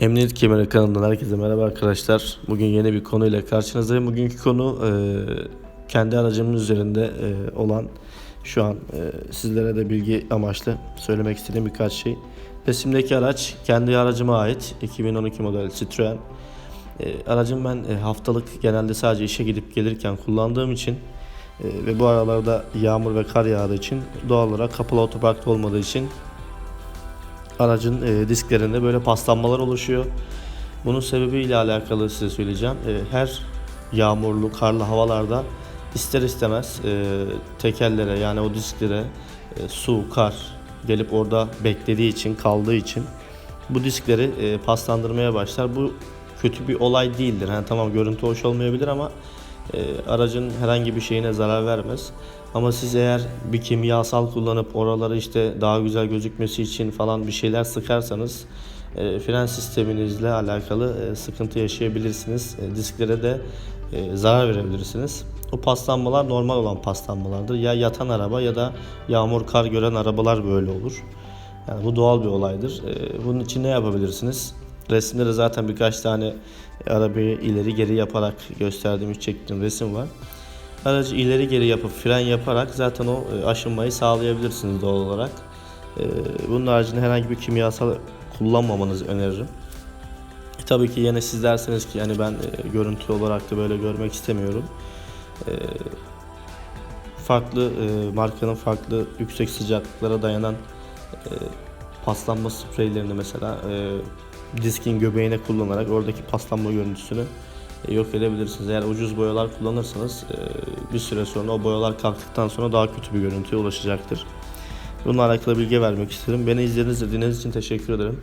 Emniyet Kemeri kanalından herkese merhaba arkadaşlar. Bugün yeni bir konuyla karşınızdayım. Bugünkü konu e, kendi aracımın üzerinde e, olan şu an e, sizlere de bilgi amaçlı söylemek istediğim birkaç şey. Resimdeki araç kendi aracıma ait 2012 model Citroen. E, aracım ben e, haftalık genelde sadece işe gidip gelirken kullandığım için e, ve bu aralarda yağmur ve kar yağdığı için doğal olarak kapalı otoparkta olmadığı için aracın e, disklerinde böyle paslanmalar oluşuyor. Bunun sebebiyle alakalı size söyleyeceğim. E, her yağmurlu, karlı havalarda ister istemez e, tekerlere yani o disklere e, su, kar gelip orada beklediği için, kaldığı için bu diskleri e, paslandırmaya başlar. Bu kötü bir olay değildir. Yani tamam görüntü hoş olmayabilir ama aracın herhangi bir şeyine zarar vermez. Ama siz eğer bir kimyasal kullanıp oraları işte daha güzel gözükmesi için falan bir şeyler sıkarsanız e, fren sisteminizle alakalı e, sıkıntı yaşayabilirsiniz. E, disklere de e, zarar verebilirsiniz. O paslanmalar normal olan paslanmalardır. Ya yatan araba ya da yağmur kar gören arabalar böyle olur. Yani bu doğal bir olaydır. E, bunun için ne yapabilirsiniz? Resimde de zaten birkaç tane arabayı ileri geri yaparak gösterdiğim, çektiğim resim var. Aracı ileri geri yapıp fren yaparak zaten o e, aşınmayı sağlayabilirsiniz doğal olarak. E, Bunun haricinde herhangi bir kimyasal kullanmamanızı öneririm. E, tabii ki yine siz derseniz ki yani ben görüntü olarak da böyle görmek istemiyorum. Farklı markanın farklı yüksek sıcaklıklara dayanan paslanma spreylerini mesela e, diskin göbeğine kullanarak oradaki paslanma görüntüsünü e, yok edebilirsiniz. Eğer ucuz boyalar kullanırsanız e, bir süre sonra o boyalar kalktıktan sonra daha kötü bir görüntüye ulaşacaktır. Bununla alakalı bilgi vermek istedim. Beni izlediğiniz, için teşekkür ederim.